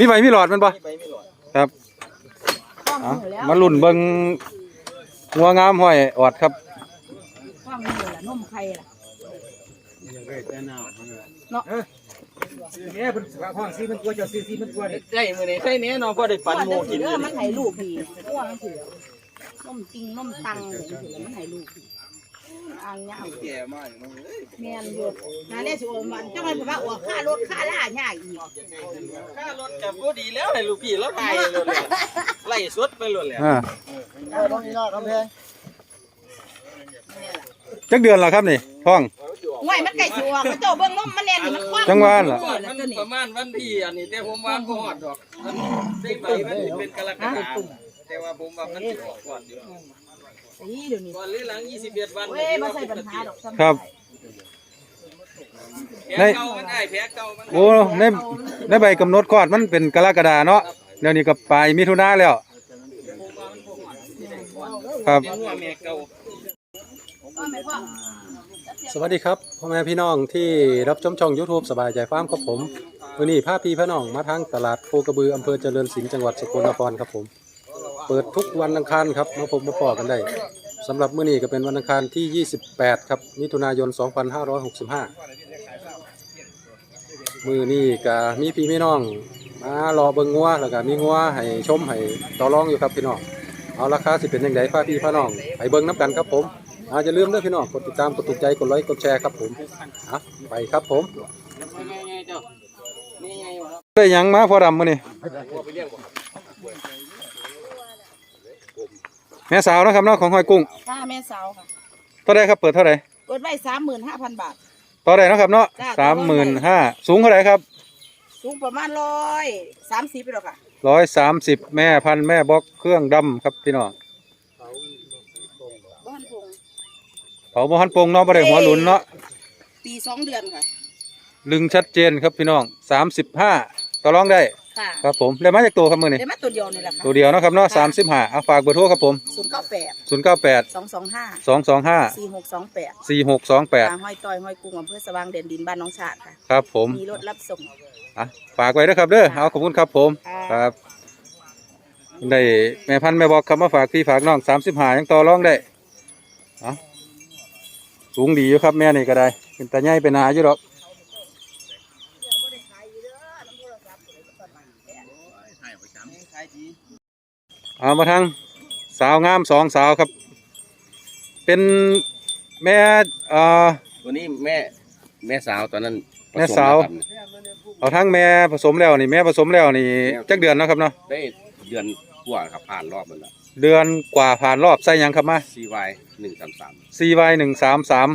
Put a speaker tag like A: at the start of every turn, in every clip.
A: มีใบมีหลอดมันปะ
B: ใบไม่หลอด
A: ครับ
C: ฟ้อง
A: เอา
C: มือแล้ว
A: มาลุ่นเบิ่งงัวงามห้อยออดครับ
C: ฟ้องมือละนมไข่ล่ะ
B: เนี่ยเป็นห้องซีมันกลัวจะซีซีมันกลัวเนี่ย
D: ใช่มื้อนี้ใช่แน่นอนบ่ได้ปันหมูกิน
C: เอ
D: เล
C: อยมันให้ลูกดีอ้วงสินมจริงนมตังเลยสิมันให้ลูกดี อ่างเงา
D: แก่มากเนาะเอ้ย
C: แม่นอยู่นาเนี่ยสิโอมันจังได๋บ่ว่าออกค่ารถค่าล่าย่าอีก
D: ค่ารถกับบ่ดีแล้วให้ลูกพี่แล้วไล่รถแล้วไล่สุดไปรถแล้ว
A: อ่า
B: ต้องนี่นอดคำเพง
A: จักเดือนแล้วครับนี่ท้อง
C: ห่วยมันไก่สิออกมันเจ้าเบิ่งนมมันแน่นี่มันคว้า
A: จังหวะน่ะ
D: มันประมาณวันที่อันนี้แต่ผมว่าบ่ฮอดดอกมันได้ใบมันเป็นกรกฎาคมแต่ว่าผมว่ามันสิออกก่อนอยู่
C: นี่เดี๋ยวนี้
D: ก่อนหรือหลัง21วัน
C: เว้ยบ่ใส่ปัญหาดอกซ้ำ
A: ครับ
D: แผลเก่ามันได้แผลเก่ามัน
A: โอ้ในในใบกำหนดคลอดมันเป็นกรกฎาเนาะเดี๋ยวนี้ก็ปลายมิถุนาแล้ว ครับ
D: เป็นหัวแม่เก่า
C: ก็ไม่พอ
A: สวัสดีครับพ่อแม่พี่น้องที่รับชมช่อง YouTube สบายใจฟาร์มครับผมวันนี้พาพี่พี่น้องมาทางตลาดโคกระบืออำเภอเจริญศิลป์จังหวัดสกลนครครับผม เปิดทุกวันอังคารครับมาพบมาพอกันได้ สำหรับมื้อนี้ก็เป็นวันอังคารที่ 28 ครับ มิถุนายน 2565 มือนี้ก็มีพี่พี่น้องมารอเบิ่งงัวแล้วก็มีงัวให้ชมให้ต่อรองอยู่ครับพี่น้อง เอาราคาสิเป็นยังไงพาพี่พี่น้องไปเบิ่งน้ำกันครับผมอาจะลืมเด้อพี่น้องกดติดตามกดถูกใจกดไลค์กดแชร์ครับผมอะไปครับผม
D: ไงไงเจ้านี่ไงวะครับ
A: ได้หยังมาพอดำมื้อนี้ แม่สาวนะครับเนาะของหอยกุ้ง
C: ค่าแม่สาวค่ะ
A: เท่าไรครับเปิดเท่าไร
C: กดไว้35,000บาท
A: ต่อไรนาะครับเนาะ
C: จ้า
A: สามหมื่นห้าสูงเท่าไรครับ
C: สูงประมาณ130ไปแล้วค่ะ
A: ร้อยสามสิบแม่พันธุ์แม่บล็อกเครื่องดำครับพี่น้อง
C: บ้านพง
A: เผาบ่ฮันโปงเนาะบ่ได้หัวหลุนเนาะ
C: ปีสองเดือนค่ะ
A: ลึงชัดเจนครับพี่น้องสามสิบห้าต่อรองได้
C: ค่ะ
A: ครับผมได้มาจากตัวครับมือนี่
C: ได้มาตัวเดียวนี่แหละค่ะ
A: ตัวเดียวเนาะครับเนาะสามสิบห้าเอาฝากเบอร์โทรครับผม
C: ศูนย์เก้าแปด
A: ศูนย์เก้าแปด
C: สองสองห้า
A: สองสองห้า
C: สี่หกสองแปด
A: สี่หกสองแปด
C: ห้อยต้อยห้อยกุ้งอำเภอสว่างเด่นดินบ้านน้องชาติค่ะ
A: ครับผม
C: มีรถรับส่ง
A: อะฝากไว้ด้วยครับเด้อเอาขอบคุณครับผม
C: ค่ะ
A: ครับได้แม่พันธุ์แม่บอกคำมาฝากพี่ฝากน้องสามสิบห้ายังต่อรองได้เอาสูงดีอยู่ครับแม่นี่ก็ได้ เป็นตาใหญ่เป็นหนาอยู่หรอก เอามาทางสาวงามสองสาวครับ เป็นแม่เอ่อ
E: ตัวนี้แม่แม่สาวตอนนั้น
A: แม่สาว
E: ผสมแล้วครับ
A: เอาทั้งแม่ผสมแล้วนี่แม่ผสมแล้วนี่จักเดือนเนาะครับเนาะ
E: ได้เดือนกว่าครับผ่านรอบมันแล้ว
A: เดือนกว่าผ่านรอบใส่หยังครับมา
E: CY หนึ่งสามสาม
A: CY หนึ่งสามสาม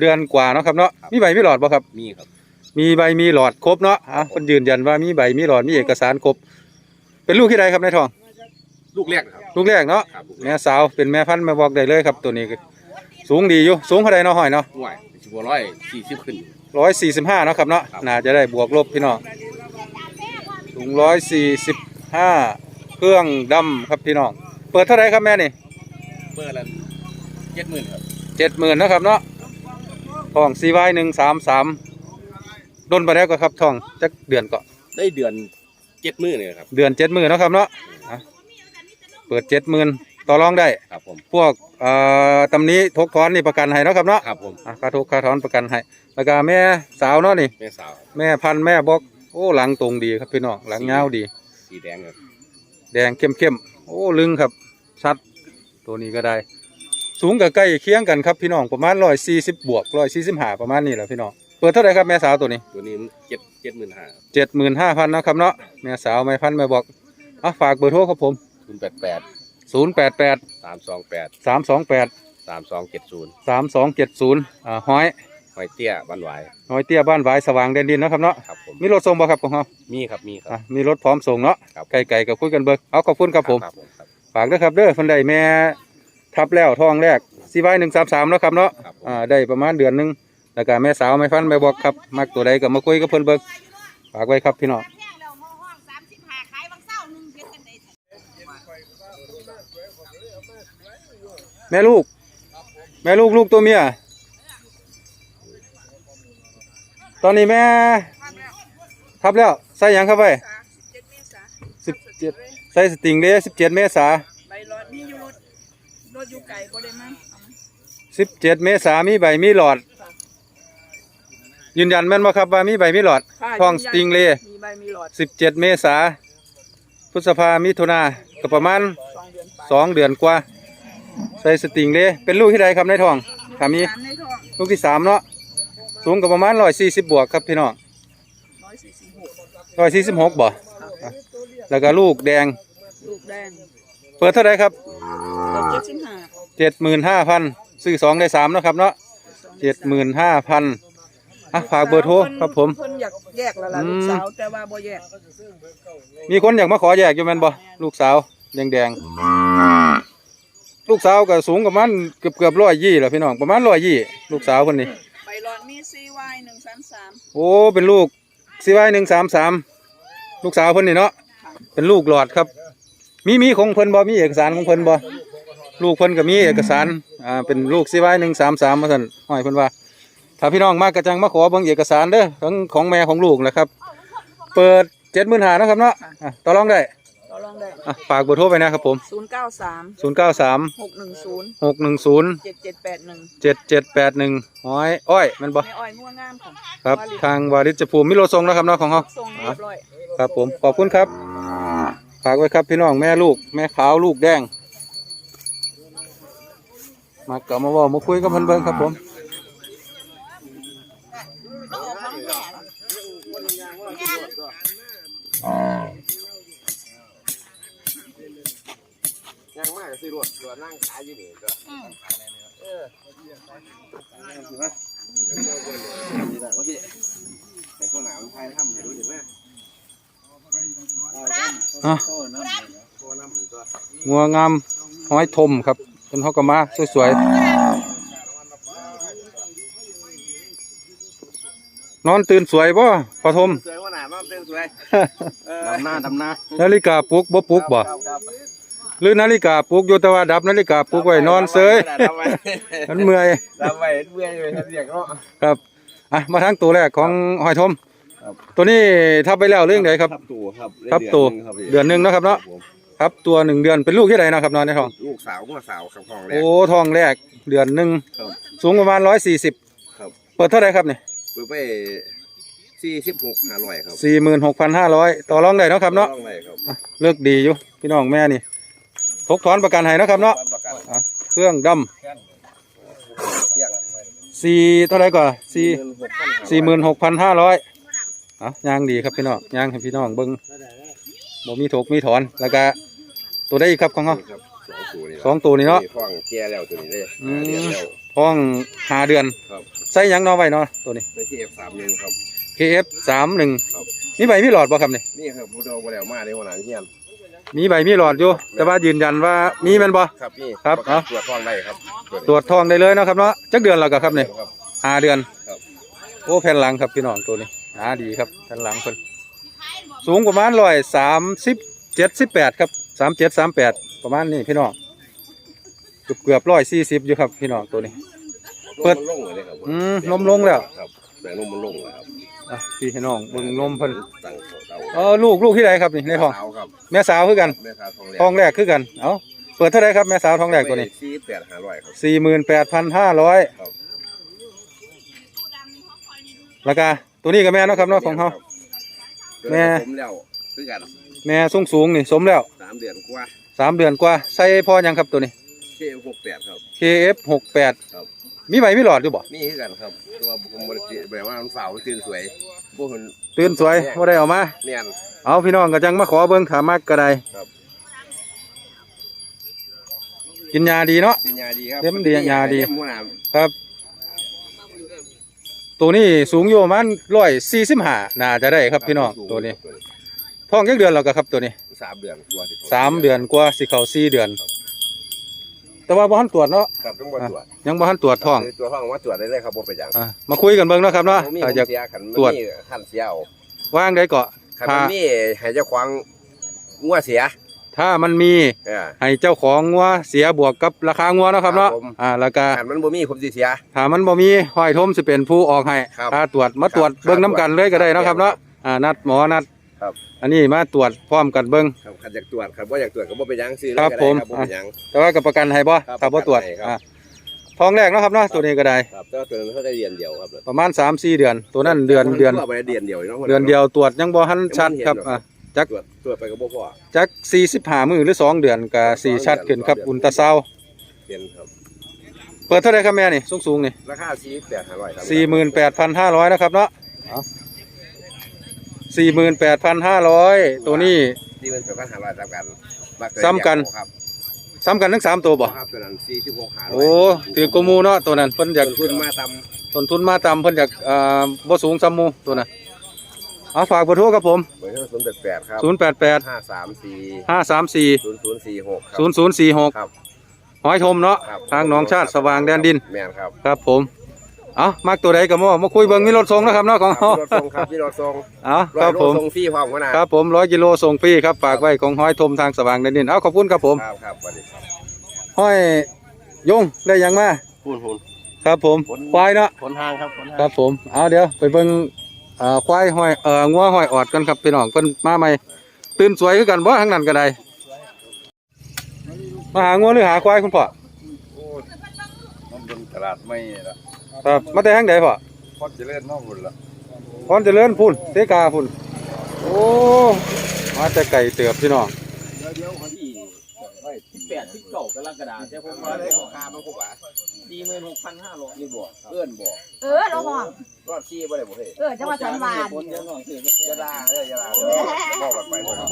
A: เดือนกว่าเนาะครับเนาะมีใบมีหลอดบ่ครับ
E: มีครับ
A: มีใบมีหลอดครบเนาะอะคนยืนยันว่ามีใบมีหลอดมีเอกสารครบ เป็นลูกที่ใดครับในายทอง
E: ลูกแรกนะครับ
A: ลูกแรกเนาะ
E: ครับลูกแร
A: แม่
E: ก
A: สาวเป็นแม่พันธุ์แม่บอกได้เลยครับตัวนี้ก็สูงดีอยู่สูงเท่าใดเนาะหอยเนาะ
E: ห่วยสิบร้อยสี่สิบขึ้น
A: ร้อยสี่สิบห้าเนาะครับเนาะ
E: ครับ
A: น่าจะได้บวกลบพี่น้องสูงร้อยสี่สิบห้าเครื่องดำครับพี่น้องเปิดเท่าไหรครับแม่นี่
E: เบอร์ละเจ็ดหมื่นครับ
A: เจ็ดหมื่นนาะครับเนาะทองซีไวหนึ่งสามสามดนไปแล้วก็ครับทองจักเดือนก็
E: ได้เดือนเจ็ดหมื่นเลยครับ
A: เดือนเจ็ดหมื่นนาะครับเนาะอะ เปิดเจ็ดหมื่นต่อรองได้
E: ครับผม
A: พวกเอ่อตำนี้ทกถอนนี่ประกันให้เนาะครับเนาะ
E: ครับผม
A: อะค่าทกค่าถอนประกันให้แล้วก็แม่สาวเนาะนี่
E: แม่สาว
A: แม่พันธุ์แม่บอกโอ้หลังตรงดีครับพี่น้องหลังยาวดี
E: สีแดงครับ
A: แดงเข้มเข้มๆโอ้ลึงครับ ชัด ตัวนี้ก็ได้ สูงกับใกล้เคียงกันครับพี่น้องประมาณร้อยสี่สิบบวกร้อยสี่สิบห้าประมาณนี้แหละพี่น้องเปิดเท่าไหร่ครับแม่สาวตัวนี้
E: ตัวนี้เจ็ดเจ็ดหมื่นห้า
A: เจ็ดหมื่นห้าพันนะครับเนาะแม่สาวแม่พันธุ์แม่บอกอะฝากเบอร์โทรครับผม
E: ศูนย์แปดแปด
A: ศูนย์แปดแปด
E: สามสองแปด
A: สามสองแปด
E: สามสองเจ็ดศูนย์
A: สามสองเจ็ดศูนย์อ่าห้อย
E: หอยเตี้ยบ้านหวาย
A: ห้อยเตี้ยบ้านหวายสว่างแดนดินเนาะครับเนาะ
E: ครับผม
A: มีรถส่งบ่ครับของเรา
E: มีครับมีครับ
A: อะมีรถพร้อมส่งเนาะ
E: ครับ
A: ไก่ๆกับคุยกันเบิกเอาขอบคุณครับผม
E: ครับผมครับ
A: ฝากด้วยครับเด้อคนใดแม่ทับแล้วทองแรกซีไว้หนึ่งสามสามแล้วครับเนาะ
E: ครับผม
A: อ่าได้ประมาณเดือนหนึงแล้วก็แม่สาวไม่ฟันไม่บอกครับมักตัวใดก็มาคุยกับเพิ่นเบิกฝากไว้ครับพี่น้อง
C: แพงแล้วห้อง35ขายบางเศร้านึงเฮ็ดจังได๋
A: แม่ลูก แม่ลูกลูกตัวเมีย ตอนนี้แม่ทับแล้ว ใส่หยังเข้าไป
C: 37เม
A: สิบเจ็ดใส่สติงเด้สิบเจ็ดเมษา
C: ใบรถมีอยู่รถรถอยู่ไก่บ่ได้มั้งเอามา
A: สิบเจ็ดเมษามีใบมีหลอด ยืนยันแม่นบ่ครับว่ามีใบมีหลอด
C: ค่ะ
A: ทองสติงเล
C: มีใบมีหลอด
A: สิบเจ็ดเมษาพฤษภามิถุนาก็ประมาณ
C: สองเดือนไป
A: สองเดือนกว่า ใส่สติงเลเป็นลูกที่ใดครับในท้องถามี
C: สามในท้อง
A: ลูกที่สามเนาะสูงกับประมาณร้อยสี่สิบบวกครับพี่น้อง
C: ร้อยสี่สิบหก
A: ร้อยสี่สิบหกบ่อะแล้วก็ลูกแดง
C: ลูกแดง
A: เปิดเท่าไหรครับ
C: เกือบเจ็ดสิบห้า
A: เจ็ดหมื่นห้าพันซื้อสองได้สามเนาะครับเนาะเจ็ดหมื่นห้าพันอะฝากเบอร์โทรครับผม
C: เพิ่นอยากแยกแล้วล่ะ
A: อืม
C: ลูกสาวแต่ว่าบ่แยก
A: มีคนอยากมาขอแยกอยู่แม่นบ่ลูกสาวแดงแดงๆ ลูกสาวก็สูงประมาณเกือบเกือบร้อยยี่แหละพี่น้องประมาณร้อยยี่ลูกสาวคนนี้
C: ใบหลอดมีซีวายหนึ่งสามสาม
A: โอ้เป็นลูกซีไว้หนึ่งสามสามลูกสาวเพิ่นนี่เนาะเป็นลูกหลอดครับ มีมีของเพิ่นบ่มีเอกสารของเพิ่นบ่ลูกเพิ่นก็มีเอกสารอ่าเป็นลูกซีไว้หนึ่งสามสามมาสั่นห้อยเพิ่นว่า ถ้าพี่น้องมากกระจังมาขอเบิ่งเอกสารเด้อทั้งของแม่ของลูกนะครับ เปิดเจ็ดหมื่นหานะครับเนาะอะต่อรองได้
C: ต่อรอง ได้
A: อะฝากเบอร์โทรไปนะครับผม
C: ศูนย์เก้าสาม
A: ศูนย์เก้าสาม
C: หกหนึ่งศูนย์
A: หกหนึ่งศูนย์
C: เจ็ดเจ็ดแปดหนึ่ง
A: เจ็ดเจ็ดแปดหนึ่งห้อยอ้อยแมันบ่
C: ไม่อ้อยม่วงงามของ
A: ครับ
C: วาลิ
A: ทางวาริจภูมิมิโลทรงนะครับเนาะของเขา
C: ส่งเรียบร้อย
A: ครับผมขอบคุณครับ ฝากไว้ครับพี่น้องแม่ลูก แม่ขาวลูกแดง มากลับมาเว่ามาคุยกับเพิ่นเบิ่งครับผม
E: ซื้อรถรถนั่งขายอยู่นี่ก็โอเคแต่คนหนามันไทยทำให้รู้อยู่ไหม
A: อะงัวงามห้อยทมครับ เป็นฮอกกามาสวยๆนอนตื่นสวยบ่พอทม
E: สวยคนหนามันเป็นสวยดำหน้าดำหน้า
A: นาฬิกาปลุกบ่ปลุกบ่ หรือนาฬิกาปลุกอยู่แต่ว่าดับนาฬิกาปลุกไว้นอนเซย
E: ดำไว้
A: มันเมื่อย
E: ดำไว้เมื่อยเลยเรียกเนาะ
A: ครับอะมาทางตัวแรกของหอยทม
E: ครับ
A: ตัวนี้ทับไปแล้วเรื่องไหนครับ
E: ทับตัวครับ
A: ทับตัวเดือนหนึ่งเนาะครับเนาะครับตัวหนึ่งเดือนเป็นลูกที่ไหนนาะครับนอนในท้อง
E: ลูกสาวหัวสาวครับของแรก
A: โอ้ทองแรกเดือนหนึ่ง
E: ครับ
A: สูงประมาณร้อยสี่สิบ
E: ครับ
A: เปิดเท่าไหรครับเนี่ย
E: เปิดไปสี่สิบหกห้าร้อยครับ
A: สี่หมื่นหกพันห้าร้อยต่อรองได้เนาะครับเนาะ
E: ต้องได้ครับ
A: อะเลือกดีอยู่พี่น้องแม่นี่ ทกถอนประกันให้เนาะครับเนาะ
E: ประกัน
A: อะเครื่องด
E: เที่ยงำ
A: สี่เท่าไหรก่อนสี่
E: หกพัน
A: สี่หมื่นหกพันห้าร้อยอะยางดีครับพี่น้องยางให้พี่น้องเบิ้งบ่มีถกมีถอนแล้วก็ตัวได้อีกครับของเขา
E: ครับสองตัวนี่
A: สองตัวนี้เนาะ
E: ท้องแก่แล้วตัวนี้เลย
A: อืม
E: หาเดือนแล้ว
A: ท้องหาเดือน
E: ครับ
A: ใส่หยังเนอไว้เนาะตัวนี้
E: ในที่เอฟสามหนึ่งครับ
A: KF สามหนึ่ง
E: ครับ
A: มีใบมีหลอดบ่ครับนี่
E: นี่ครับผู้เฒ่าบ่แล้วมาในหัวหน้าเฮียน
A: มีใบมีหลอดอยู่ แต่ว่ายืนยันว่ามีแมันบ่
E: ครับนี่
A: ครับ
E: ปะกัน
A: เอา
E: ตรวจท้องได้ครับ
A: ตรวจทองได้เลยเนาะครับเนาะจักเดือนแล้วก็ครับนี่
E: ครับ
A: ห้าเดือน
E: ครับ
A: โอ้แผ่นหลังครับพี่น้องตัวนี้หาดีครับแผ่นหลังคนสูงประมาณร้อยสามสิบเจ็ดสิบแปดครับสามเจ็ดสามแปดประมาณนี้พี่น้องเกือบเกือบร้อยสี่สิบอยู่ครับพี่น้องตัวนี้ เปิด
E: นมมันลงเลยครับ
A: อืมนมลงแล้ว
E: ครับแต่นมมันลงแล้วครับ
A: อะพี่น้องเบิ่งนมเพิ่น
E: ตั้งเตา
A: เออลูกลูกที่ไหนครับนี่ในท้อง
E: สาวครับ
A: แม่สาวคือกัน
E: แม่ค้าทองแรก
A: ทองแรกคือกัน เอาเปิดเท่าไรครับแม่สาวทองแรกตัวนี้
E: สี่แปดห้าร้อยครับ
A: สี่หมื่นแปดพันห้าร้อย
E: ครับ
A: แล้วก็ตัวนี้กับแม่เนาะครับเนาะของเขาแม่
E: ผมแล้วคือกัน
A: แม่สูงสูงๆนี่สมแล้ว
E: สามเดือนกว่า
A: สามเดือนกว่าใส่พอยังครับตัวนี้
E: เคหกแปดครับ
A: KF หกแปด
E: ครับ
A: มีใบมีหลอดอยู่บ่
E: นี่คือกันครับตัวผมบริจิแบบว่ามันฝ่าวตื่นสวยพวกคน
A: ตื่นสวยว่าได้เออกมา
E: เนียน
A: เอาพี่น้องก็จังมาขอเบิ่งขามากกระได
E: ครับ
A: กินยาดีเนาะ
E: กินยาดีครับ
A: เลี้ยงดียาดี
E: เลี้งหมูหนาม
A: ครับ ตัวนี้สูงอยู่ประมาณร้อยสี่สิบห้าน่าจะได้ครับพี่น้องตัวนี้ท้องยักเดือนแล้วก็ครับตัวนี้
E: สามเดือนกว่าที่
A: สามเดือนกว่าสิเข้าสี่เดือน แต่ว่าบ่ทันตรวจเนาะ
E: ครับต้องมาตรวจ
A: ยังบ่ทันตรวจท้อง
E: ตัวห้องมาตรวจได้เลยครับบ่เป็นหยัง
A: อะมาคุยกันเบิ่งเนาะครับเนาะ
E: บ่มี
A: ถ้า
E: ผม
A: อยาก
E: เสียขัน
A: ตรวจ
E: มีขันเสียเอา
A: ว่างได้เกาะ
E: ขัน
A: ถ้า
E: มันมีให้เจ้าของงัวเสีย
A: ถ้ามันมี
E: เออ
A: ให้เจ้าของงัวเสียบวกกับราคางัวเนาะครับเนาะ
E: ครับผม
A: อ่าแล้วก็
E: ขันมันบ่มีผมสิเสีย
A: ถ้ามันบ่มีห้อยทมสิเป็นผู้ออกให้
E: ครับ
A: ค่าตรวจมาตรวจ
E: ครับ
A: เบิ่งน้ำกันเลยก็ได้เนาะครับเนาะอ่านัดหมอนัด
E: ครับ
A: อันนี้มาตรวจพร้อมกันเบิ่ง
E: ครับขันอยากตรวจครับว่าอยากตรวจก็บ่ไปยังซื้อ
A: ครับ
E: เลยก็ได้
A: ผม
E: ครับบ่ไปยัง
A: แต่ว่ากับประกันให้บ่
E: ครับ
A: ถ้าบ่ตรวจ
E: ประกันให้ครับ
A: อะทองแรกเนาะครับเนาะตัวนี้ก็ได้
E: ครับแต่ว่าตัวนั้นเขาได้เดือนเดียวครับ
A: ประมาณ 3-4 เดือน ตัวนั้นเดือนเดือน
E: ทั่วไปเดือนเดียวเนาะ
A: เดือนเดียวตรวจยังบ่ทันชัดครับ
E: ยังบ่เห็นหรอก
A: อะจัก
E: ตรวจตรวจไปก็บ่พอ
A: จัก45มื้อหรือ 2 เดือนก็สิชัดขึ้นครับอุลตราซาวด์
E: เดือนครับ
A: เปิดเท่าไหร่ครับแม่นี่สูงๆนี่
E: ราคาสี่แปดห้าร้อยครับ
A: สี่หมื่นแปดพันห้าร้อยนะครับเนาะ สี่หมื่นแปดพันห้าร้อยตัวนี้
E: สี่หมื่นแปดพันห้าร้อยซ้ำกันบัตัว
A: ซ้ำกัน
E: เดียวครับ
A: ซ้ำกันทั้งสามตัวบ่
E: ครับตัวนั้นสี่สิบหกห้าร้อย
A: โอ้ถือกว่าหมูเนาะตัวนั้นเพิ่นอยาก
E: ขึ้นมาต
A: ต้นทุนมาต่ำเพิ่นอยากอ่าบ่สูงซ้ำหมูตัวน่ะเอาฝากเบอร์โทรครับผมำ
E: เบอร์ศูนย์แปดแปดครับ
A: ศูนย์แปดแปด
E: ห้าสามสี่
A: ห้าสามสี่
E: ศูนย์ศูนย์สี่หกครับ
A: ศูนย์ศูนย์สี่หก
E: ครับ
A: หอยทมเนาะ
E: ครับ
A: ทางหนองชาติสว่างแดนดิน
E: แม่นครับ
A: ครับผม เอามากตัวใดก็มามาคุยเบิ่งมีรถส่งนะครับเนาะของ
E: ครั
A: เฮา
E: บพี่รถทรงครับพี่รถทรง
A: เอาค
E: ร้อ
A: รั
E: ย
A: บ
E: โล
A: ผม
E: ทรงฟรีพร้อมขนาด
A: ครับผมร้อยกิโลส่งฟรีครับฝากไว้ของหอยทมทางสว่างแดนดินเอาขอบคุณครับผม
E: ครับครับสวัสดีครับ
A: ห้อยยงได้หยังมา
E: พูนพูน
A: ครับผมควายเนาะ
E: ผลทางครับผลทาง
A: ครับผมเอาเดี๋ยวไปเบิ่งเอ่อควายห้อยเอ่องัวห้อยออดกันครับพี่น้องเพิ่นมาใหม่ตื่นสวยคือกันบ่ทางนั้นก็ได้มาหางัวหรือหาควายคุณพ่อ
F: มันเป็นตลาดไม่ละ
A: ครับมาแต่ทางใดพ่อ
F: พอดเจริญน้องบุญละ
A: พรเจริญพุ่นเตกาพุ่นโอ้มาแต่ไก่เติบพี่น้อง
D: ที่แปดที่เก้ากรกฎาคมแต่ผมว่า
E: ได้ราคามาพวกว่า
D: สี่หมื่นหกพันห้าร้อย
E: นี่บ่เอื้อนบ่
C: เออเราห้อง
E: รอดชี้บ่ได้บ่เฮ้ย
C: เออจังหวัดสันวาน
D: คนเดียวน้องซื้อ
E: อยาลาเด้ออยาลาเด้อบอกกันไปบ่ครับ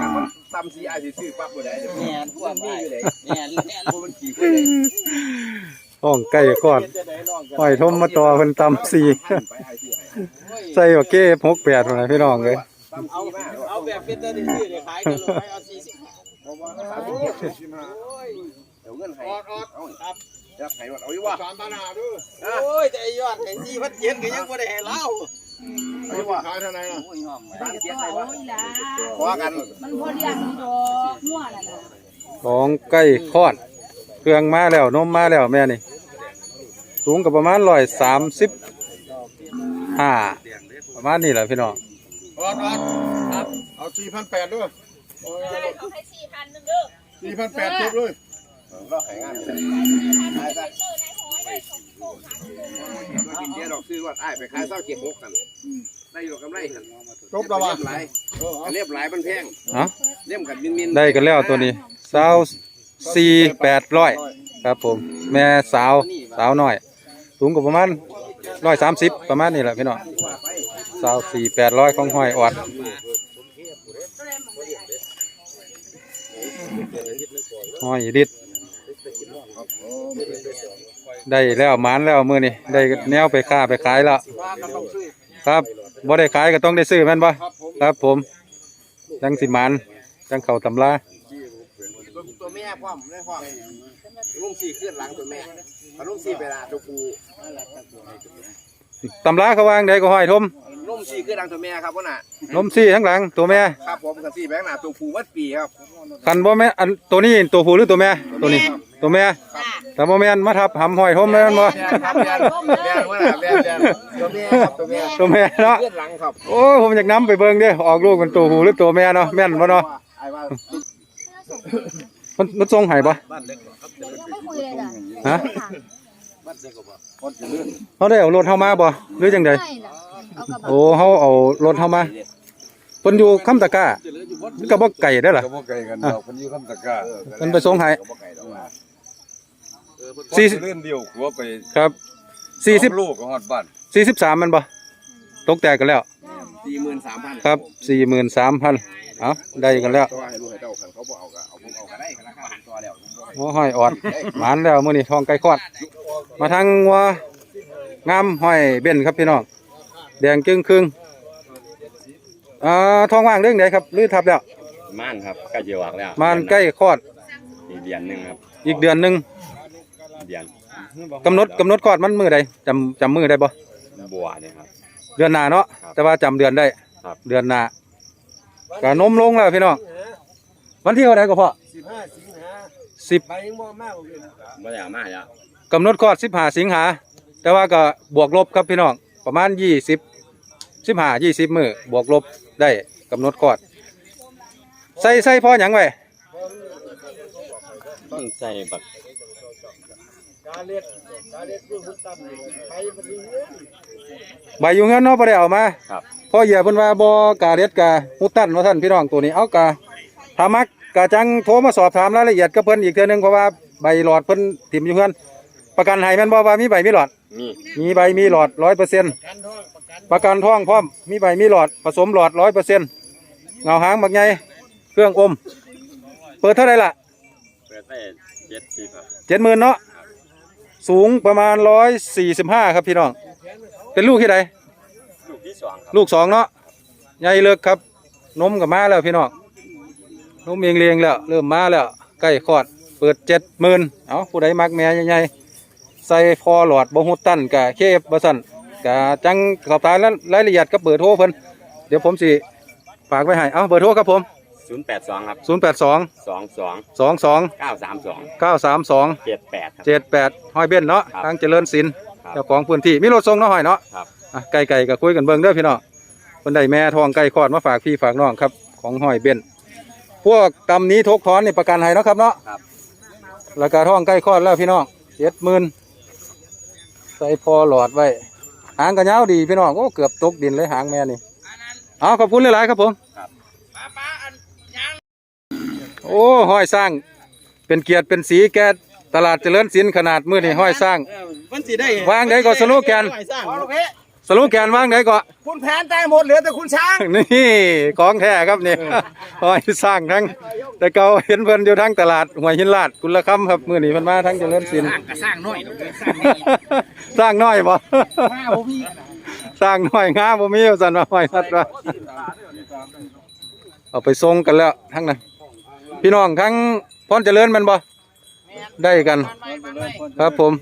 E: คันมันตำสีอายสิซื้อปั๊บบ่ได้เด้อ
D: แม่นพวกนี้อยู่เลยแม่นแม่น
E: บ่มันขี้เพิ่นเลย
A: ห้องไก่กอดห้อยทมมาต่อเพิ่นตำสี
E: ไปอายซื้อใส่
A: ว่าเก้68พุ่นน่ะพี่น้องเอ้ย
D: เอาเอาแบบเป็นตัวนี้เนี่ยขายกันเลยเอาสี่สิบ
E: เพราะว่าสามสิบเจ็ดสี่สิบห้าเดี๋ยวเงินให้เอาครับจะให้วัดเอาอยู่วะ
D: โอ้ยแต่ไอ้ยอดไอ้สี่พันเจ็ดก็ยังไม่ได้ให้เล่า
E: เอาอยู่วะ
F: ขายเท่าไหร่ล่ะ
D: โอ้ยน้อง
E: สามเจ็ด
C: โอ้
E: ให้วะ
C: ยล่ะ
E: ขอกัน
C: มันพอเรียนดอกมั่วน่ะ
A: ของไก่คอดเครื่องมาแล้วนมมาแล้วแม่นี่ สูงกับประมาณ135ประมาณนี้แหละพี่น้อง
F: ออดออดครับเอาสี่พันแปดด้วยสี่พันแปดจบเลย
E: รอให้งานไปขายซะกินเยอะดอกซื้อวัดอ้ายไปขายเศร้าเจ็ดหกกันได้อยู่ดอกกำไรกัน
F: จบแล้ววะ
E: เรียบหลายเรียบหลายมันแพง
A: เอ้า
E: เลี่ยมกันมินมิน
A: ได้กันแล้วตัวนี้สาวสี่แปดร้อยครับผม แม่สาวสาวน้อย สูงกับประมาณร้อยสามสิบประมาณนี้แหละพี่น้องสาวสี่แปดร้อยของห้อยออดห้อยดิดได้แล้วมานแล้วมือนี่ได้แนวไปค้าไปขายแล้วครับบ่ได้ขายก็ต้องได้ซื้อแม่นบ่ครับผมจังสิมานจังเข้าตำรา
E: ตัวแม่พร้อมได้พร้อมลุงสี่ขึ้นหลังตัวแม่พอลุงสี่ไปลาตัวปู
A: ตำราเขาวางได้ก็ห้อยทม
E: ลุงสี่ขึ้นหลังตัวแม่ครับพ่อน่ะ
A: นมซี่ทั้งหลังตัวแม่
E: ครับผมกับสี่แบงค์หน้าตัวปูวัดปีครับ
A: คันบ่แม่นอันตัวนี้ตัวผู้หรือตัวแม่ตัวนี้ ตัวแม่
C: จ้า
A: แต่บ่แม่นมาทับหำห้อยทมเลยแม่นบ่
E: แม่ครับแม่แม่ว่าน่ะแม่แม่ตัวแม่ครับตัวแม่
A: ตัวแม่เนาะ
E: ขึ้นหลังครับ
A: โอ้ยผมอยากนํไปเบิ่งเด้อออกลูกเป็นตัวผู้หรือตัวแม่เนาะแม่นบ่เนาะ
E: ไอ้ว่า
A: มันมันทรงให้บ่
C: ยังไม่คุยเลยจ้ะ
A: ฮะ
F: พอดเจริญ
A: เฮาได้เอารถเฮามาบ่หรือจังได
C: ไม่ล่ะเอากระบะ
A: โอ้เฮาเอารถเฮามาเพิ่นอยู่คำตะกร้ามันก็บ่ไกลเด้อล่ะ
F: ก็บ่ไกลกันดอกคนอยู่คำตะกร้า
A: เพิ่นไปส่งให้
F: พอด
A: สี่
F: เจริญเดียวขัวไป
A: ครับ
F: สอง
A: 40
F: ลูกก็ฮอดบ้าน
A: 43มันบ่ตกแตกกันแล้ว
E: สี่หมื่นสามพัน
A: ครับ43,000เอ้าได้กันแล้ว
E: ตัวให้ลูกให้เต้าขันเขาบอกเอาก็เอาผมเอาก็ได้กันราคาหันตัวแล้ว
A: โอ้ห้อยออดหมานแล้วมื้อนี้ทองไก่คอด มาทางวัวงามห้อยเบนครับพี่น้องแดงจึงครึ่งอ่าทองว่างเรื่องไหนครับหรือทับแล้ว
G: ม่านครับใกล้จะวางแล้ว
A: มานใกล้คลอด
G: อีกเดือนหนึ่งครับ
A: อีกเดือนหนึ่ง
G: เดือน
A: กำหนดกำหนดคลอดมันมือใดจำจำมือได้บ่
G: บัวเนี่ยครับ
A: เดือนหน้าเนาะ
G: ครับ
A: แต่ว่าจำเดือนได้
G: ครับ
A: เดือนหน้าก็นมลงแล้วพี่น้องวันที่เท่าไหร่ก็พอ
B: สิบห้าสิงหา
A: สิบ
B: ไปยังบ่มากเลย
G: ไม่ได้เอามาแล้ว
A: กำหนดคลอดสิบห้าสิงหา แต่ว่าก็บวกลบครับพี่น้อง ประมาณยี่สิบสิบห้ายี่สิบมือบวกลบได้กำหนดคลอด ใส่ใส่พ่อหยังไว้
G: ต้องใส่บัก
B: การเล็ดการเล็ดเรื่องมุดตั้มนี่ใครมันดีเนี่ย
A: ใบอยู่เงินเนาะบ่ได้เอามา
G: ครับ
A: พ่อเหยียเพิ่นว่าบ่กาเด็ดกามุดตันว่าท่านพี่น้องตัวนี้เอากาถ้ามัก กาจังโทรมาสอบถามรายละเอียดกับเพิ่นอีกเทื่อนึงเพราะว่าใบหลอดเพิ่นถิ่มอยู่เงินประกันให้แม่นบ่ว่ามีใบมีหลอด
G: มี
A: มีใบมีหลอด100%ประกันท้องพร้อมมีใบมีหลอดผสมหลอด100%เงาหางบักใหญ่เครื่องอม เปิดเท่าไหร่ล่ะ
G: เปิดได้เจ็ดสิบครับ
A: 70,000เนาะสูงประมาณ145ครับพี่น้อง เป็นลูกที่ใด
G: ลูกที่สองครับ
A: ลูกสองเนาะใหญ่เลิกครับนมกับมาแล้วพี่น้อง นมเองเลียงแล้ว เริ่มมาแล้วใกล้คลอด เปิดเจ็ดหมื่นเอาผู้ใดมักแม่ใหญ่ๆใส่พอหลอดบ่หุดตั้นกะเคฟบสันกะจังสอบถามรายละเอียดกับเบอร์โทรเพิ่นเดี๋ยวผมสิฝากไว้ให้เอาเบอร์โทรครับผม
G: ศูนย์แปดสองครับ
A: 0 8 2
G: สองสอง
A: 2 2
G: เก้าสามสอง
A: 9 3 2
G: เจ็ดแปดครับ
A: 7 8ห้อยเบ้นเนาะ
G: ครับ
A: ทางเจริญศิลป์
G: ครับ
A: เจ้าของพื้นที่มีรถส่งเนาะห้อยเนาะ
G: ครับ
A: อะไก่ไก่ก็คุยกันเบิ่งเด้อพี่น้องเพิ่นได้แม่ทองไก่คลอดมาฝากพี่ฝากน้องครับของห้อยเบ้น พวกกำนี้ทกถอนนี่ประกันให้เนาะครับเนาะ
G: ครับ
A: ราคาทองไก่คลอดแล้วพี่น้องเจ็ดหมื่นใส่พอหลอดไว้ หางกระยาวดีพี่น้องโอ้เกือบตกดินเลยหางแม่นี่เอาขอบคุณหลายๆครับผมโอ้ห้อยสร้างเป็นเกียรติเป็นสีแก่ตลาดเจริญศิลป์ขนาดมือนี่ห้อยสร้าง
B: มันสิได้
A: วางได้ก็สโลแกน
B: สร้าง
A: สโลแกนว่างได้ก็
B: คุณแผนได้หมดเหลือแต่คุณช้าง
A: นี่ของแท้ครับนี่ห้อยสร้างทั้ง แต่เก่าเห็นเพิ่นอยู่ทั้งตลาดห้วยหินลาดกุลคำครับมื้อนี้เพิ่นมาทั้งเจริญศิลป์
D: ก็สร้างน้อย
A: สร้างน้อยบ่สร้างน้อยงามบ่มีว่าซั่นว่าห้อยนัดว่าเอาไปส่งกันแล้วทั้งนั้นพี่น้องทั้งพรเจริญแมันบ่ ได้กัน ครับผม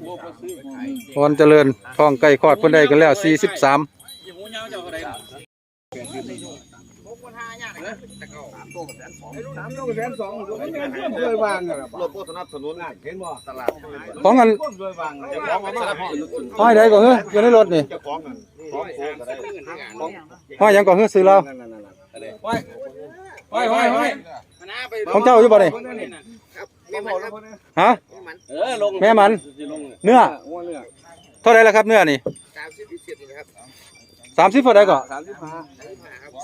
A: พรเจริญท้องไก่คลอดเพิ่นได้กันแล้ว43
D: ยี่หูยาวเจ้าอะไร
B: สามต้องแสนสองมันเป็นเพื่อนเคยวางกันหรอ
E: รถโฆษณาถนนเห็นบ่ตลาด
A: ของอัน
B: เคยวาง
E: เจ้าของมามาห้อง
A: ห้อยใดก็เฮ้ออยู่ในรถนี่
E: เจ้าของนั่นของโคก็ได้
A: ห้อยหยังก็เฮ้อซื้อเรา
D: ห้อยห้อยห้อย
A: ของเจ้าอยู่บ่นี่
E: แม่มันครับ
A: ฮะ
D: เออลง
A: แม่มัน เนื้อเท่าไหรล่ะครับเนื้อนี่
E: สามสิบสิบครับ
A: สามสิบเท่าไหรก็
B: สามสิบห้า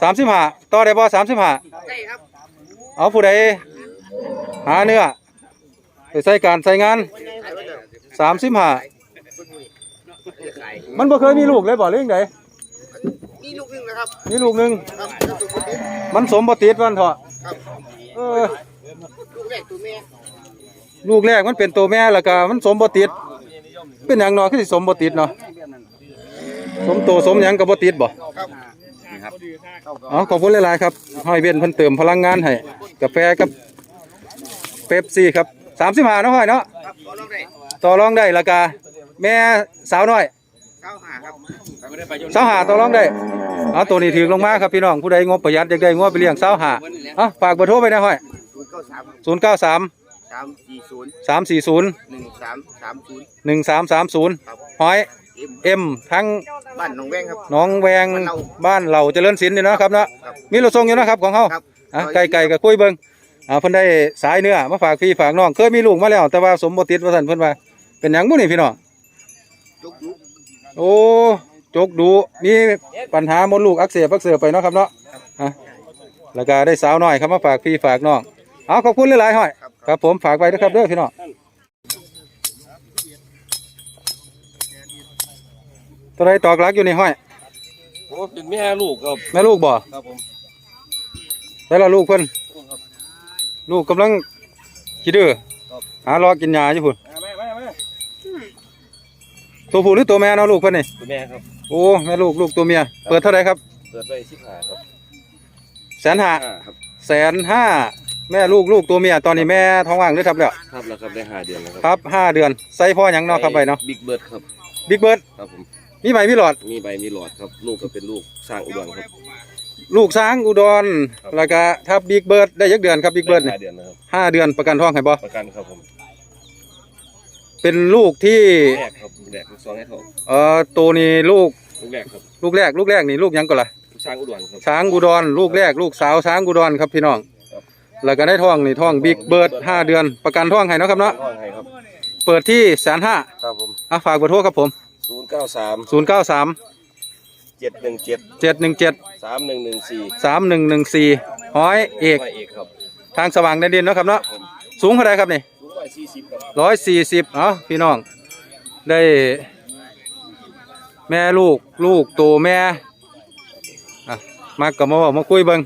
A: สามสิบห้าต่อได้บ่สามสิบห้า
E: ใช่ครับ
A: เอาผู้ใดหาเนื้อไปใส่การใส่งานสามสิบห้ามันบ่เคยมีลูกเลยบ่เรื่องใด
E: นี่ลูกนึงนะครับ
A: มีลูกหนึง
E: ครับลูกคนนี้
A: มันสมบ่ติดวันเถอะ
E: ครับ
A: เออ
E: ลูกแรกตัวแม่
A: ลูกแรกมันเป็นตัวแม่แล้วก็มันสมบ่ติดเป็นหยังเนาะคือสิสมบ่ติดเนาะสมโตสมหยังก็บ่ติดบ่
E: ครับ
A: อ๋อขอบคุณหลายๆครับห้อยเวียนเพิ่นเติมพลังงานให้กาแฟกับเป๊ปซี่ครับสามสิบห้าเนาะห้อยเนาะ
E: ครับขอลองได้
A: ต่อรองได้ราคาแม่สาวน้อย
E: เก้าหาครับ
A: สาวหาต่อรองได้เอาตัวนี้ถือลงมาครับพี่น้องผู้ใดงบประหยัดอยากได้งบไปเลี้ยงสาวหาเอาฝากเบอร์โทรไปนะห้อย
E: ศูนย์เก้าสาม
A: ศูนย์เก้า สาม
E: สามสี่ศูนย์
A: สามสี่ศูนย์
E: หนึ่งสามสามศูนย์
A: หนึ่งสามสามศูนย์
E: ครับ
A: ห้อย
E: เอ็ม
A: เอ็มทั้ง
E: บ้านหนองแวงครับ
A: หน้องแวง
E: บ้านเรา
A: บ้านเหล่าเจริญศิลป์นี่เนาะครับเนาะ
E: ครับ
A: มีรถส่งอยู่เนาะครับของเฮา
E: ครับ
A: อะไก่ไก่กับคุยเบิ่งอ่าเพิ่นได้สายเนื้อมาฝากพี่ฝากน้องเคยมีลูกมาแล้ว แต่ว่าสมบ่ติดว่าซั่นเพิ่นว่าเป็นหยังบ่นี่พี่น้อง
E: จุกยุก
A: โอ้จกดูมีปัญหามดลูกอักเสบอักเสบไปเนาะครับเนาะอะแล้วก็ได้สาวน้อยครับมาฝากพี่ฝากน้องเอาขอบคุณหลายๆห้อย ครับผมฝากไว้ด้วยครับเด้อพี่น้องตัวใดตอกหลักอยู่ในห้อย
F: โอ้เป็นแม่ลูกครับ
A: แม่ลูกบ่
F: ครับผม
A: แต่ละลูกเพิ่นลูกกำลังขี้ดื้อหารอกินยาอยู่พุ่น
F: แม่แม่แม่
A: ตัวผู้หรือตัวแม่เนาะลูกเพิ่นนี่
F: คุณแม่ครับ
A: โอ้แม่ลูกลูกตัวเมียเปิดเท่าไหร่ครับ
F: เปิดไว้สิบห้าครับ
A: แสนห้า
F: ห้าครับ
A: แสนห้า แม่ลูกลูกตัวเมียตอนนี้แม่ท้องว่างหรือทับแล้ว
F: ครับแล้วครับได้ห้าเดือนแล้วค
A: ครับรับห้าเดือนใส่พ่อหยังเนาะครับไปเนาะ
F: บิ๊กเบิร์ดครับ
A: บิ๊กเบิร์ด
F: ครับผม
A: มีใบมีหลอด
F: มีใบมีหลอดครับลูกก็เป็นลูกสร้างอุดรครับ
A: ลูกช้างอุดรแล้วก็ทับบิ๊กเบิร์ดได้ยักเดือนครับบิ๊กเบิร์ด
F: ได้
A: นี่
F: ห้าเดือนนะครับ
A: ห้าเดือนประกันท้องให้บ่
F: ประกันครับผม
A: เป็นลูกที่
F: แรกครับแรกลูกสองให้เขา
A: เอ่อตัวนี้ลูก
F: ลูกแรกครับ
A: ลูกแรก ลูกแรกนี่ลูกหยังก่อนล่ะ
F: ช้างอุดรครับ
A: ช้างอุดรลูกแรกลูกสาวช้างอุดรครับพี่น้อง แล้วก็ได้ท้องนี่ท้องบิ๊กเบิร์ดห้าเดือนประกันท้องให้เนาะครับเนาะ
F: ห้องไงครับ
A: เปิดที่แสนห้า
F: ครับผม
A: อะฝากเบอร์โทรครับผม
F: ศูนย์เก้าสาม
A: ศูนย์เก้าสาม
F: เจ็ดหนึ่งเจ็ด
A: เจ็ดหนึ่งเจ็ด
F: สามหนึ่งหนึ่งสี่
A: สามหนึ่งหนึ่งสี่ห้อยเอก
F: เอกครับ
A: ทางสว่างแดนดินเนาะครับเนาะสูงเท่าไรครับนี่
F: ศูนย์ร้อยสี่สิบครับ
A: ร้อยสี่สิบเอ้าพี่น้อง ได้ แม่ลูกลูกโตแม่อะมากับมาบอกมาคุยเบิง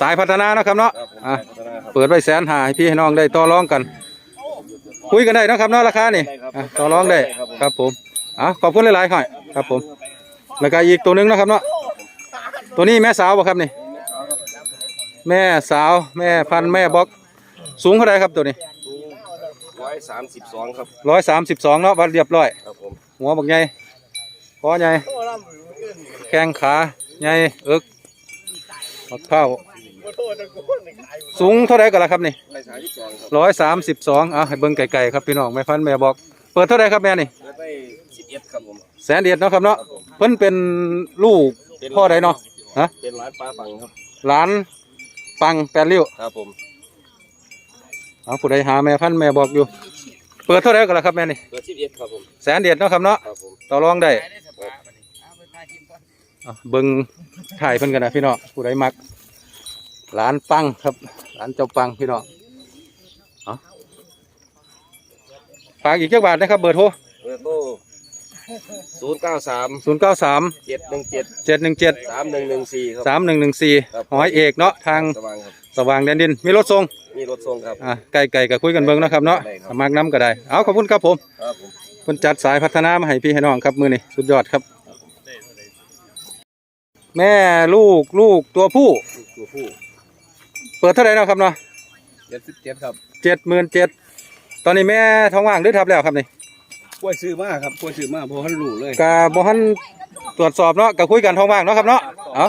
A: สายพัฒนาเนาะครับเนาะ
F: ครับผม
A: อะ
F: พัฒนาครับ
A: เปิดไว้แสนหาให้พี่ให้น้องได้ต่อรองกัน คุยกันได้เนาะครับเนาะราคานี่อะต่อรองได้ครับผมอะขอบคุณหลายๆหน่อยครับผมแล้วก็อีกตัวหนึงเนาะครับเนาะตัวนี้แม่สาวบ่ครับนี่ แม่สาวแม่พันธุ์แม่บ็อกสูงเท่าไรครับตัวนี้
F: ร้อยสามสิบสองครับ
A: ร้อยสามสิบสองเนาะวัดเรียบร้อย
F: ครับผม
A: หัวบักใหญ่คอใหญ่แข้งขาใหญ่เอิกบักเท้า สูงเท่าไรกันละครับนี่
F: ร้อยสามสิบสองครับ
A: ร้อยสามสิบสองเอาให้เบิ่งไก่ๆครับพี่น้องแม่พันธุ์แม่บอก เปิดเท่าไรครับแม่นี่
F: แล้วได้สิบเอ็ดครับผม
A: แสนเดียดเนาะครับเนาะเพิ่นเป็นลูกพ่อใดเนาะฮะ
F: เป็นร้านปลาปังครับ
A: หลานปังแปดริ้ว
F: ครับผม
A: เอาผู้ใดหาแม่พันธุ์แม่บอกอยู่ เปิดเท่าไรกันละครับแม่นี่
F: เปิดสิบเอ็ดครับผม
A: แสนเดียดเนาะครับเนาะ
F: ครับผม
A: ต่อรองได้อะเบิ่งถ่ายเพิ่นกันนะพี่น้องผู้ใดมัก หลานปังครับ หลานเจ้าปังพี่น้องเอาฝากอีกเจ้าบาทนะครับเบอร์โทร
F: เบอร์โทรศูนย์เก้าสาม
A: ศูนย์เก้าสาม
F: เจ็ดหนึ่งเจ็ด
A: เจ็ดหนึ่งเจ็ด
F: สามหนึ่งหนึ่งสี่ครับ
A: สามหนึ่งหนึ่งสี่
F: ครับ
A: หอยเอกเนาะทาง
F: สว่างครับ
A: สว่างแดนดินมีรถส่ง
F: มีรถส่งครับ
A: อะไก่ไก่กับคุยกันเบิ่งเนาะครับเนาะ
F: ได้ครับ
A: มากน้ำก็ได้เอาขอบคุณครับผม
F: ครับผม
A: เพิ่นจัดสายพัฒนามาให้พี่ให้น้องครับมือนี่สุดยอดครับ แม่ลูกลูกตัวผู้
F: ตัวผู้
A: เปิดเท่าไหร่เนาะครับเนาะ
F: เจ็ดสิบเจ็ดครับ
A: เจ็ดหมื่นเจ็ดตอนนี้แม่ท้องว่างหรือทับแล้วครับนี่
F: กล้วยซื้อมาครับกล้วยซื้อมาเพราะท่านรู้เลย
A: กาบ่ทันตรวจสอบเนาะก็คุยกันท้องว่างเนาะครับเนาะเอา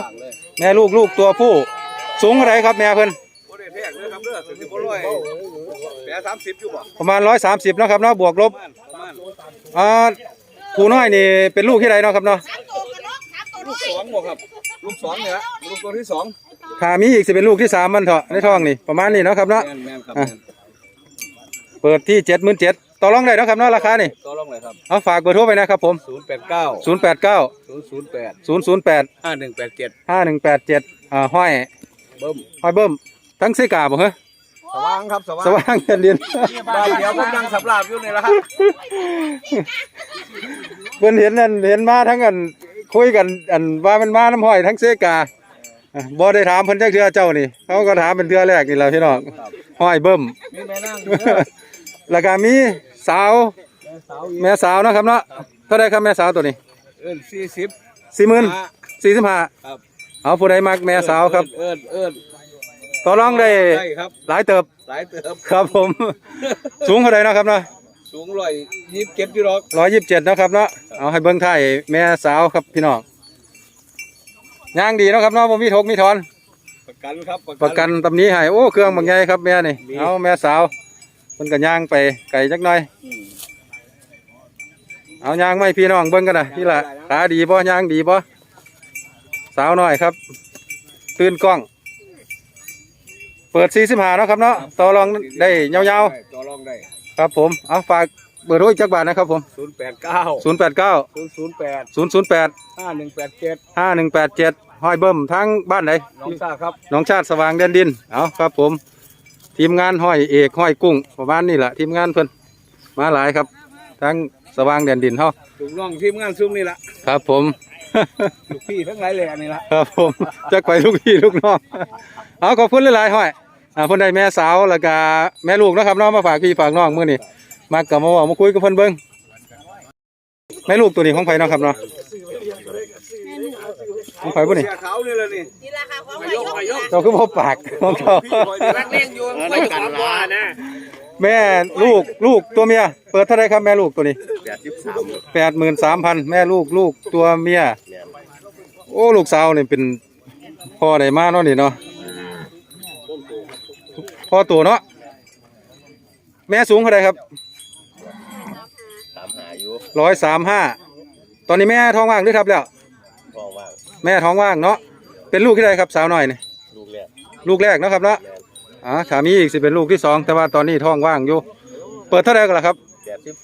A: แม่ลูกลูกตัวผู้สูงเท่าไหรครับแม่เพิ่น
F: โอ้ยแพงเลยครับเด้อสิบร้อยแปดสามสิบอยู่บ่
A: ประมาณร้อยสามสิบเนาะครับเนาะบวกลบ
F: ประมาณ
A: อ่าครูน้อยนี่เป็นลูกที่ใดเนาะครับเนาะ
F: ลูกสองบ่ครับลูกสองเนี่ยละลูกตัวที่สอง
A: ถ้ามีอีกสิเป็นลูกที่สามมันเถอะในท้องนี่ประมาณนี้เนาะครับเนาะ
F: แม่นแม่นครับ
A: อะเปิดที่เจ็ดหมื่นเจ็ดต่อรองได้เนาะครับเนาะราคานี่
F: ต่อรองเลยครับ
A: เอาฝากเบอร์โทรไปนะครับผม
F: ศูนย์แปดเก้า
A: ศูนย์แปดเก้า
F: ศูนย์ศูนย์แปด
A: ศูนย์ศูนย์แปด
F: ห้าหนึ่งแปดเจ็ด
A: ห้าหนึ่งแปดเจ็ดอ่าห้อย
F: เบิ้ม
A: ห้อยเบิ้มทั้งเสกาบ่เหรอ
F: สว่างครับสว่าง
A: สว่างแผ่นดิน
F: บ้านเดียวผมนั่งสับลาบอยู่นี่แหละครับ
A: เพิ่นเห็นนั่นเห็นมาทั้งอันคุยกันอันว่ามันมาน้ำห้อยทั้งเสกาอะ บ่ได้ถามเพิ่นจักเทื่อเจ้านี่เขาก็ถามเป็นเทื่อแรกนี่แหละพี่น้องห้อยเบิ้ม
F: มีแม่นั่งอยู่เด้อ
A: แล้วก็มีสาว
F: สาวอีก
A: แม่สาวเนาะครับเนาะเท่าไรครับแม่สาวตัวนี้
F: เอิ้นสี่สิบ
A: สี่หมื่นสี่สิบห้า
F: ครับ
A: เอาผู้ใดมักแม่สาวครับ
F: เอิ้นเอิ้น
A: ต่อรองได้
F: ได้ครับ
A: หลายเติบ
F: หลายเติบ
A: ครับผม สูงเท่าไรเนาะครับเนาะ
F: สูงร้อยยี่สิบเจ็ดอยู่หรอก
A: ร้อยยี่สิบเจ็ดนาะครับเนาะ เอาให้เบิ้งไทายแม่สาวครับพี่น้อง ย่างดีเนาะครับเนาะผมมีทกมีถอน
F: ประกันครับ
A: ประกันตำหนี้ให้โอ้เครื่องบางใหญ่ครับแม่นี่
F: มี
A: เอาแม่สาวมันก็ย่างไปไก่จักหน่อย
F: อืม
A: เอาย่างไม่พี่น้องเบิ้งกันนะพี่ละขาดีบ่ย่างดีบ่สาวหน่อยครับ ตื่นกล้อง เปิดสี่สิบห้านาะครับเนาะต่อรองได้ยาว
F: ต่อรองได้
A: ๆครับผม เอาฝาก เบอร์โทรอีกจักบาทนะครับผม
F: ศูนย์แปดเก้า
A: ศูนย์แปดเก้า
F: ศูนย์ศูนย์แปด
A: ศูนย์ศูนย์แปด
F: ห้าหนึ่งแปดเจ็ด
A: ห้าหนึ่งแปดเจ็ดห้อยเบิ้มทั้งบ้านไหน
F: น้องซ่าครับ
A: น้องชาติสว่างเดนดิน เอาครับผม ทีมงานห้อยเอกห้อยกุ้งประมาณนี้แหละทีมงานเพิ่นมาหลายครับ ทั้งสว่างเดนดินเฮา
F: ถูกน้องทีมงานซุ่มนี่ละ
A: ครับผม
F: ลูกพี่ทั้งหลายแหล่นี่ละ
A: ครับผมจักไปลูกพี่ลูกน้อง เอาขอบคุณหลายๆห้อยอ่าเพิ่นได้แม่สาวแล้วก็แม่ลูกเนาะครับเน้องมาฝากพี่ฝากน้องมื้อนี้ มากับมาเว้ามาคุยกับเพิ่นเบิ่งแม่ลูกตัวนี้ของไผเนาะครับเนาะของไผบ่นี่
F: เสียเขานี่ละนี่
C: นี่ราคาของมายกมายก
A: เจ้าคือบ่ปากของเขา
F: รักเลี้ยงอยู่ไม่กันว่านะ
A: แม่ลูกลูกตัวเมีย เปิดเท่าไรครับแม่ลูกตัวนี้
F: แปดสิบสาม
A: แปดหมื่นสามพันแม่ลูกลูกตัวเมีย โอ้ลูกสาวนี่เป็นพ่อได้มาเนาะนี่เนาะพ่อตัวเนาะแม่สูงเท่าไรครับ
F: สามหาอยู่
A: ร้อยสามห้าตอนนี้แม่ท้องว่างหรือทับแล้ว
F: กองว่าง
A: แม่ท้องว่างเนาะเป็นลูกที่ใดครับสาวน้อยนี่
G: ลูกแรก
A: ลูกแรกเนาะครับเนาะอ่าขามีอีกสิเป็นลูกที่สองแต่ว่าตอนนี้ท้องว่างอยู่ เปิดเท่าไหร่กันล่ะครับ
G: แปดสิบ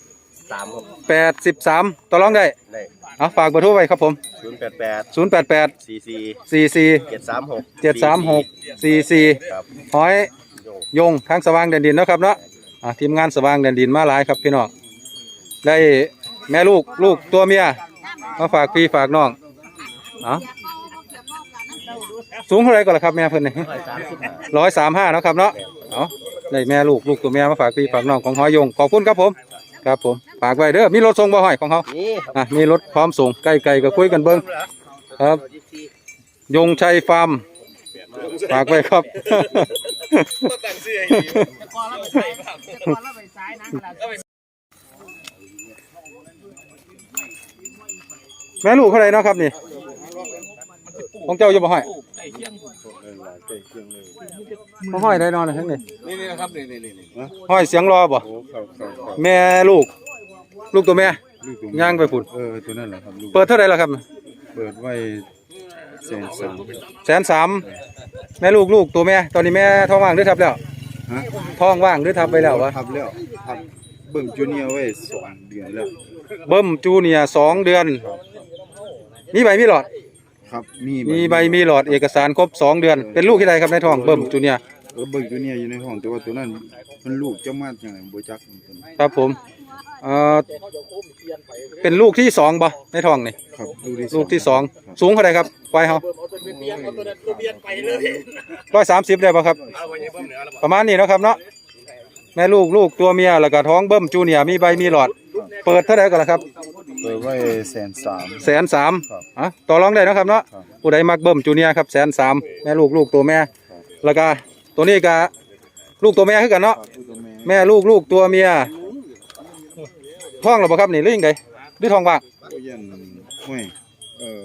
G: สามครับ
A: แปดสิบสามต่อรองได้
G: ได้
A: เอาฝากเบอร์โทรไว้ครับผม
G: ศูนย์แปดแปด
A: ศูนย์แปดแปด
G: สี่สี่
A: สี่สี่
G: เจ็ดสามหก
A: เจ็ดสามหกสี่สี่
G: ครับ
A: หอย
G: โยง
A: ยงทางสว่างแดนดินเนาะครับเนาะอ่าทีมงานสว่างแดนดินมาหลายครับพี่น้องได้ แม่ลูกลูกตัวเมีย มาฝากพี่ฝากน้องเอะสูงเท่าไหรก่อนล่ะครับแม่เพิ่นนี่ร้อยสามห้าเนาะครับเนาะเอาได้แม่ลูกลูกตัวเมียมาฝากพี่ฝากน้องของหอยยงขอบคุณครับผม ครับผมฝากไว้เด้อมีรถส่งบ่หอยของเขา
E: นี่
A: อะมีรถพร้อมส่งใกล้ๆก็คุยกันเบิ้งครับ ยงชัยฟาร์มฝากไว้ครับ แม่ลูกเท่าไหรเนาะครับนี่ ของเจ้าอยู่บ่ห้อยบ่ห้อยได้นอนเลยทั้งนี้
F: นี่นี่นะครับนี่นี่นี่นี่
A: ห้อยเสียงรอบ่
F: โอ้ครับครับครับ
A: แม่ลูก ลูกตัวแม่
F: ลูกตัว
A: ย่างไปพุ่น
F: เออตัวนั่นแหละครับลูก
A: เปิดเท่าไหรล่ะครับ
F: เปิดไว้แสนสาม
A: แสนสามแม่ลูกลูกตัวแม่ ตอนนี้แม่ท้องว่างหรือทับแล้ว
F: ฮะ
A: ท้องว่างหรือทับไปแล้ววะ
F: ทับแล้วทับเบิ่งจูเนียร์ไว้สองเดือนแล้ว
A: เบิ้มจูเนียร์สองเดือน มีใบมีหลอด
F: ครับมี
A: มีใบมีหลอดเอกสารครบสองเดือน เป็นลูกที่ใดครับในท้องเบิ้มจูเนียร์
F: เออเบิ่งจูเนียร์อยู่ในห้องแต่ว่าตัวนั้นมันลูกเจ้ามาจังไดบ่จักเหมือนกัน
A: ครับผมเอ่อเป็นลูกที่สองบ่ในท้องนี่
F: ครับลูกที่
A: ลูกที่สองสูงเท่าไหรครับควายเฮาร้อยสามสิบได้ป่ะครับ ประมาณนี้เนาะครับเนาะแม่ลูกลูกตัวเมียแล้วก็ท้องเบิ้มจูเนียร์มีใบมีหลอด เปิดเท่าไหรกันล่ะครับ
F: เปิดไว้แสนสาม
A: แสนสาม
F: ครับ
A: อะต่อรองได้เนาะครับเนาะ
F: ครับ
A: ผู้ใดมักเบิ้มจูเนียร์ครับแสนสามแม่ลูกลูกตัวแม่ แล้วก็ตัวนี้ก็ลูกตัวแม่คือกันเนาะ
F: ลูกตัวแม่
A: แม่ลูกลูกตัวเมียท้องหรือเปล่าครับนี่หรือยังไงหรือท้องว่าง
F: ก็ยันห้วยเอ่อ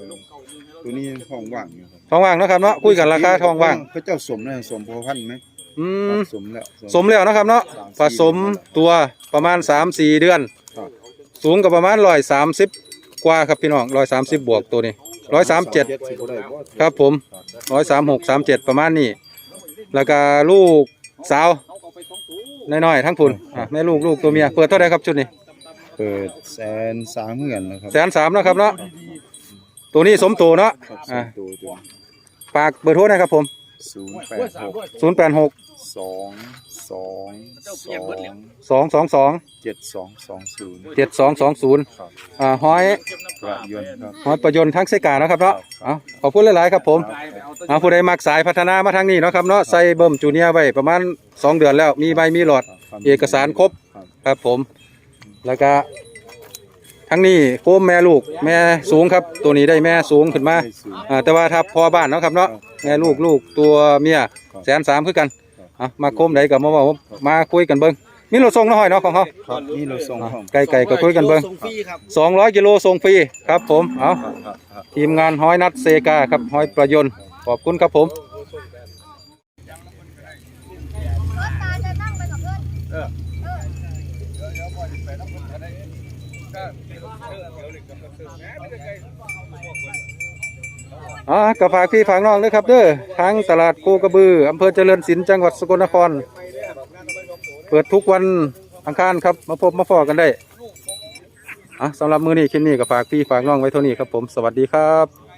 F: ตัวนี้ห้องว่างอยู่ครับ
A: ท้องว่างเนาะครับเนาะคุยกันราคาท้องว่าง
F: พระเจ้าสมนะสมพอพันธุ์ไหม
A: อืม
F: สมแล้ว
A: สมแล้วนะครับเนาะผสมตัวประมาณสามสี่เดือน
F: ครับ
A: สูงกับประมาณร้อยสามสิบกว่าครับพี่น้องร้อยสามสิบบวกตัวนี้ร้อยสามเจ็ด
F: สิบ่ได้บ่
A: ครับผมร้อยสามหกสามเจ็ดประมาณนี้ แล้วก็ลูกสาวน้อยๆทั้งพุ่นอะแม่ลูกลูกตัวเมียเปิดเท่าไหรครับชุดนี้
F: เปิดแสนสามเหมือนนะครับ
A: แสนสามนาะครับเนาะตัวนี้สมตัวเนาะ
F: ครับสอ
A: อะ
F: งตัวตัว
A: ฝากเบอร์โทรนะครับผม
F: ศูนย์แปดหก
A: ศูนย์แปดหก
F: สอง สองสอง
A: สองสองสอง
F: เจ็ดสองสองศูนย์
A: เจ็ดสองสองศูนย์
F: ครับ
A: อ่าห้อย
F: กระยนต์ครับ
A: ห้อยประยนต์ทั้งเสกานะครับเนาะเอาขอบคุณหลายๆครับผมเอาผู้ใดมักสายพัฒนามาทางนี้เนาะครับเนาะใส่เบิ่มจูเนียร์ไว้ประมาณสองเดือนแล้วมีใบมีหลอด
F: ครับ
A: เอกสารครบ
F: ครับ
A: ครับผม แล้วก็ทั้งนี้โคมแม่ลูกแม่สูงครับ ตัวนี้ได้แม่สูงขึ้นมา
F: ได้สูง
A: อ่าแต่ว่าถ้าพอบ้านเนาะครับเนาะ
F: ครับ
A: แม่ลูกลูกตัวเมีย
F: ครับ
A: แสนสามคือกัน
F: ครับ
A: อะมาโคมใดกับมาบอกมาคุยกันเบิ้งมีรถส่งเนาะห้อยเนาะของเขา
F: ครับนี่เราส่งห้อง
A: ไก่ๆก็คุยกันเบิ้ง
E: ส่งฟรีครับ
A: สองร้อยกิโลส่งฟรีครับผมเอา
F: ครับครับครับ
A: ทีมงานห้อยนัดเซกาครับห้อยประยนต์ขอบคุณครับผมอ่ากฝากพี่ฝากน้องด้วยครับเด้อทางตลาดโคกระบืออำเภอเจริญศิลป์จังหวัดสกลนคร เปิดทุกวันอังคารครับ มาพบมาฟอกันได้อะสำหรับมือนี้คลิปนี้ก็ฝากพี่ฝากน้องไว้เท่านี้ครับผม สวัสดีครับ